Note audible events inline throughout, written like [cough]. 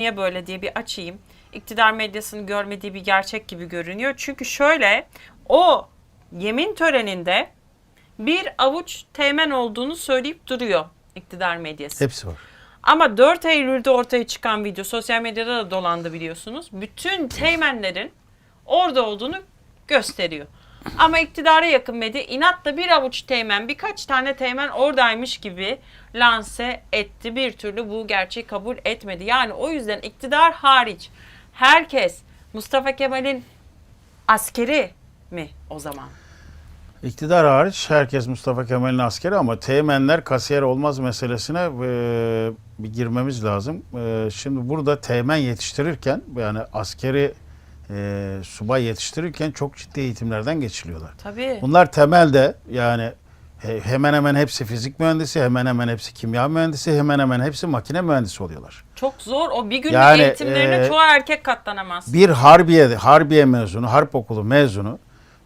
Niye böyle diye bir açayım. İktidar medyasının görmediği bir gerçek gibi görünüyor. Çünkü şöyle o yemin töreninde bir avuç teğmen olduğunu söyleyip duruyor iktidar medyası. Hepsi var. Ama 4 Eylül'de ortaya çıkan video sosyal medyada da dolandı biliyorsunuz. Bütün teğmenlerin orada olduğunu gösteriyor. Ama iktidara yakın medya inatla bir avuç teğmen, birkaç tane teğmen oradaymış gibi lanse etti. Bir türlü bu gerçeği kabul etmedi. Yani o yüzden iktidar hariç herkes Mustafa Kemal'in askeri mi o zaman? İktidar hariç herkes Mustafa Kemal'in askeri ama teğmenler kasiyer olmaz meselesine e, bir girmemiz lazım. E, şimdi burada teğmen yetiştirirken yani askeri e, subay yetiştirirken çok ciddi eğitimlerden geçiliyorlar. Tabii. Bunlar temelde yani he- hemen hemen hepsi fizik mühendisi, hemen hemen hepsi kimya mühendisi, hemen hemen hepsi makine mühendisi oluyorlar. Çok zor. O bir günlük Yani, eğitimlerine e, çoğu erkek katlanamaz. Bir harbiye harbiye mezunu, harp okulu mezunu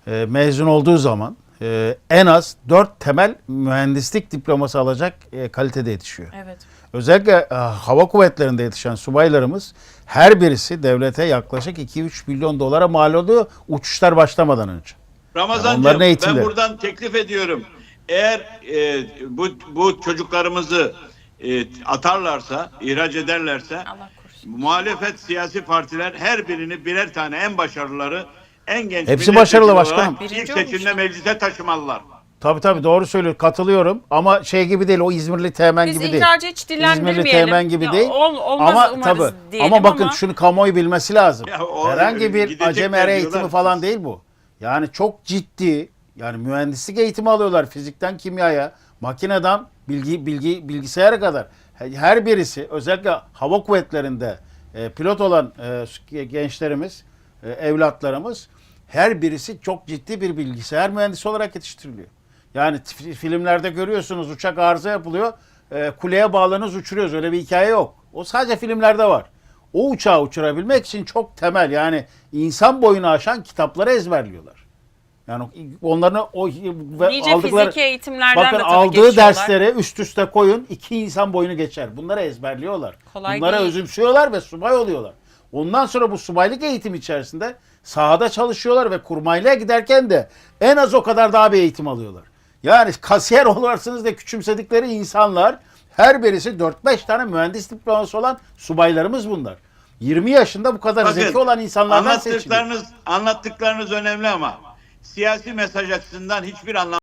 e, mezun olduğu zaman e, en az dört temel mühendislik diploması alacak e, kalitede yetişiyor. Evet. Özellikle e, hava kuvvetlerinde yetişen subaylarımız her birisi devlete yaklaşık 2-3 milyon dolara mal oluyor uçuşlar başlamadan önce. Ramazancığım onların ben buradan teklif ediyorum. Eğer e, bu bu çocuklarımızı e, atarlarsa, ihraç ederlerse Allah korusun. muhalefet siyasi partiler her birini birer tane en başarılıları en genç Hepsi başarılı başkanım. Birinci ilk seçimde olmuşlar. meclise taşımalılar. Tabii tabii doğru söylüyor katılıyorum ama şey gibi değil o İzmirli teğmen Biz gibi değil. ihracı hiç dillendirmeyelim. İzmirli teğmen gibi Ya değil. ol- olmaz ama umarız tabii diyelim ama bakın ama- şunu kamuoyu bilmesi lazım. Ya o- Herhangi bir gidecekler acemi er eğitimi diyorlar. falan değil bu. Yani çok ciddi yani mühendislik eğitimi alıyorlar fizikten kimyaya, makineden bilgi bilgi bilgisayara kadar. Her birisi özellikle hava kuvvetlerinde e, pilot olan e, gençlerimiz, evlatlarımız her birisi çok ciddi bir bilgisayar mühendisi olarak yetiştiriliyor. Yani filmlerde görüyorsunuz uçak arıza yapılıyor. e, kuleye bağlanıyoruz uçuruyoruz. Öyle bir hikaye yok. O sadece filmlerde var. O uçağı uçurabilmek için çok temel yani insan boyunu aşan kitapları ezberliyorlar. Yani onların o ve Nice aldıkları fiziki eğitimlerden bakın de tabii aldığı dersleri üst üste koyun iki insan boyunu geçer. Bunları ezberliyorlar. Kolay Bunlara değil. özümsüyorlar ve subay oluyorlar. Ondan sonra bu subaylık eğitim içerisinde sahada çalışıyorlar ve kurmaylığa giderken de en az o kadar daha bir eğitim alıyorlar. Yani kasiyer [laughs] olarsınız da küçümsedikleri insanlar her birisi 4-5 tane mühendis diploması olan subaylarımız bunlar. 20 yaşında bu kadar zeki olan insanlardan seçiliyor. anlattıklarınız, anlattıklarınız önemli ama siyasi mesaj açısından hiçbir anlam